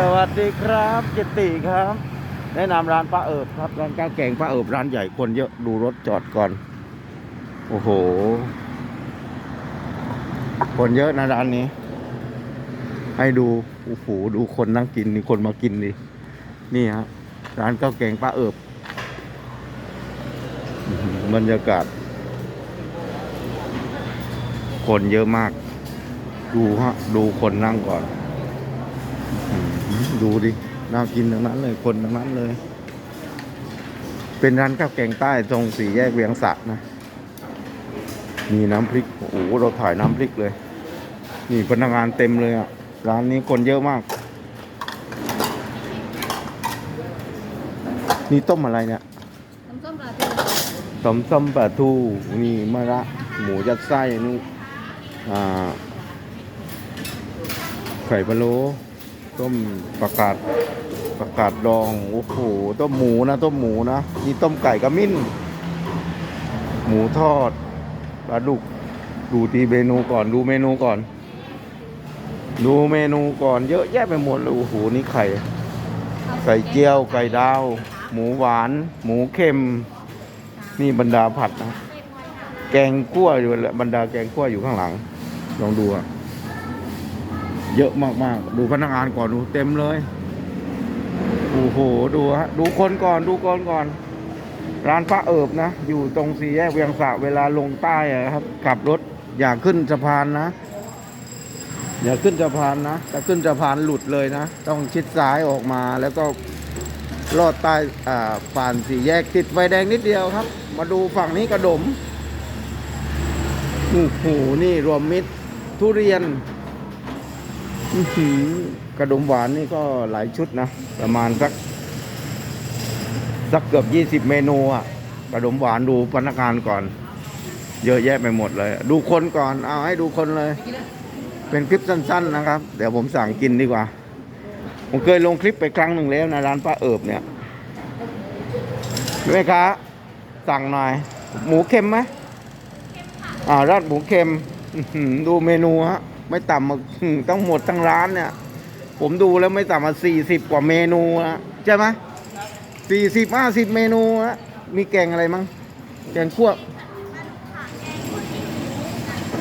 สวัสดีครับเจติครับ แนะนำร้านป้าเอิบครับร้านข้าวแกงป้าเอิบร้านใหญ่คนเยอะดูรถจอดก่อน โอ้โห คนเยอะนะร้านนี้ ให้ดูโอ้โหดูคนนั่งกินมีคนมากินดินี่ฮะร้านข้าวแกงป้าเอิบบรรยากาศ คนเยอะมาก ดูฮะดูคนนั่งก่อน ดูดิ น่ากินทั้งนั้นเลย คนทั้งนั้นเลย เป็นร้านข้าวแกงใต้ตรงสี่แยกเวียงสะนะ มีน้ำพริก โอ้โห เราถ่ายน้ำพริกเลย นี่พนักงานเต็มเลยอะ ร้านนี้คนเยอะมาก นี่ต้มอะไรเนี่ยน้ำส้มปลาทูต้มส้มปลาทู นี่มะระ หมูยัดไส้นี่อ่าไข่พะโล้ ต้มประกาศประกาศดองโอ้โหต้มหมูนะต้มหมูนะนี่ต้มไก่กระมิ้น หมูทอดปลาดุกดูทีเมนูก่อนดูเมนูก่อน ดูเมนูก่อนเยอะแยะไปหมดเลยโอ้โหนี่ไข่ไก่เจียวไก่ดาว หมูหวาน หมูเค็ม นี่บรรดาผัดนะแกงคั่วอยู่แหละบรรดาแกงคั่วอยู่ข้างหลัง ลองดูอะ เยอะมากๆ ดูพนักงานก่อนดูเต็มเลย โอ้โห ดูฮะ ดูคนก่อน ดูคนก่อน ร้านป้าเอิบนะ อยู่ตรงสี่แยกเวียงสะเวลาลงใต้อะครับขับรถอย่าขึ้นสะพานนะ อย่าขึ้นสะพานนะถ้าขึ้นสะพานหลุดเลยนะ ต้องชิดซ้ายออกมาแล้วก็ลอดใต้อ่าผ่านสี่แยกติดไฟแดงนิดเดียวครับ มาดูฝั่งนี้กระดมโอ้โหนี่รวมมิตรทุเรียน กระดมหวานนี่ก็หลายชุดนะ ประมาณสัก สักเกือบยี่สิบเมนูอะ กระดมหวานดูพนักงานก่อน เยอะแยะไปหมดเลย ดูคนก่อน เอาให้ดูคนเลย เป็นคลิปสั้น ๆ นะครับ เดี๋ยวผมสั่งกินดีกว่า ผมเคยลงคลิปไปครั้งหนึ่งแล้วนะร้านป้าเอิบเนี่ยแม่ค้าสั่งหน่อย หมูเค็มไหมอ่าราดหมูเค็มอื้อหือดูเมนูฮะ ไม่ต่ำมาอื้อต้องหมดทั้งร้านเนี่ย ผมดูแล้วไม่ต่ำมาสี่สิบกว่าเมนูนะใช่ไหมสี่สิบห้าสิบเมนูฮะมีแกงอะไรมั้งแกงคั่ว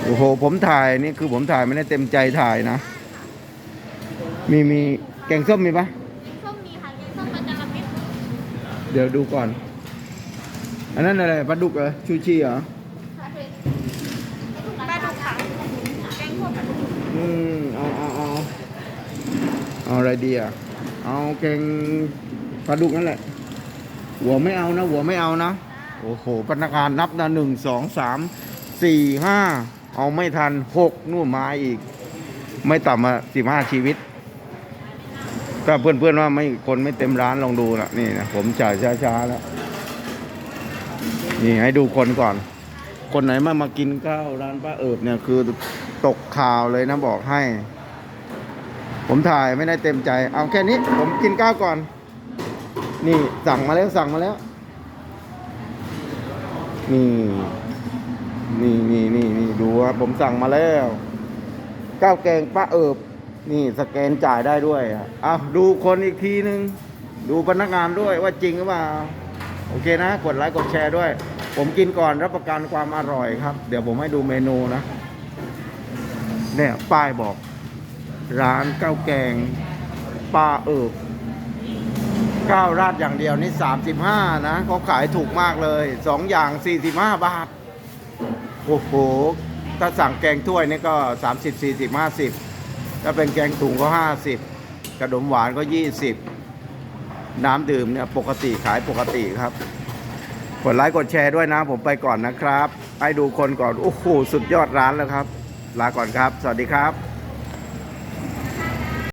โอ้โหผมถ่ายนี่คือผมถ่ายไม่ได้เต็มใจถ่ายนะ มีมีแกงส้มมีปะส้มมีค่ะแกงส้มมันจะละเม็ดเดี๋ยวดูก่อน อันนั้นอะไรปลาดุกเหรอชูชีเหรอ ปลาดุกค่ะแกงคั่วปลาดุก อืมเอาเอาเอาเอาอะไร ดีอะเอาแกงปลาดุกนั่นแหละ หัวไม่เอานะ หัวไม่เอานะ โอ้โหพนักงานนับนะหนึ่งสองสามสี่ห้าเอาไม่ทันหกนู่นมาอีก ไม่ต่ำมาสิบห้าชีวิตก็เพื่อนๆว่าไม่คนไม่เต็มร้านลองดูนะนี่นะผมจ่ายช้าๆแล้ว นี่ให้ดูคนก่อน คนไหนมามากินข้าวร้านป้าเอิบเนี่ยคือตกข่าวเลยนะบอกให้ ผมถ่ายไม่ได้เต็มใจ เอาแค่นี้ ผมกินข้าวก่อน นี่สั่งมาแล้วสั่งมาแล้ว นี่ นี่นี่นี่นี่ดูครับผมสั่งมาแล้วข้าวแกงป้าเอิบ นี่สแกนจ่ายได้ด้วยอะเอาดูคนอีกทีนึง ดูพนักงานด้วยว่าจริงหรือเปล่า โอเคนะ กดไลค์กดแชร์ด้วย ผมกินก่อนรับประกันความอร่อยครับ เดี๋ยวผมให้ดูเมนูนะ เนี่ยป้ายบอก ร้านข้าวแกงป้าเอิบข้าวราดอย่างเดียวนี่ 35 นะเขาขายถูกมากเลยสองอย่าง 45 บาท โอ้โห ถ้าสั่งแกงถ้วยนี่ก็ 30 40 50 ถ้าเป็นแกงถุงก็ 50 กระดมหวานก็ 20 น้ำดื่มเนี่ยปกติขายปกติครับ กดไลค์กดแชร์ด้วยนะ ผมไปก่อนนะครับ ให้ดูคนก่อน โอ้โห สุดยอดร้านแล้วครับ ลาก่อนครับ สวัสดีครับ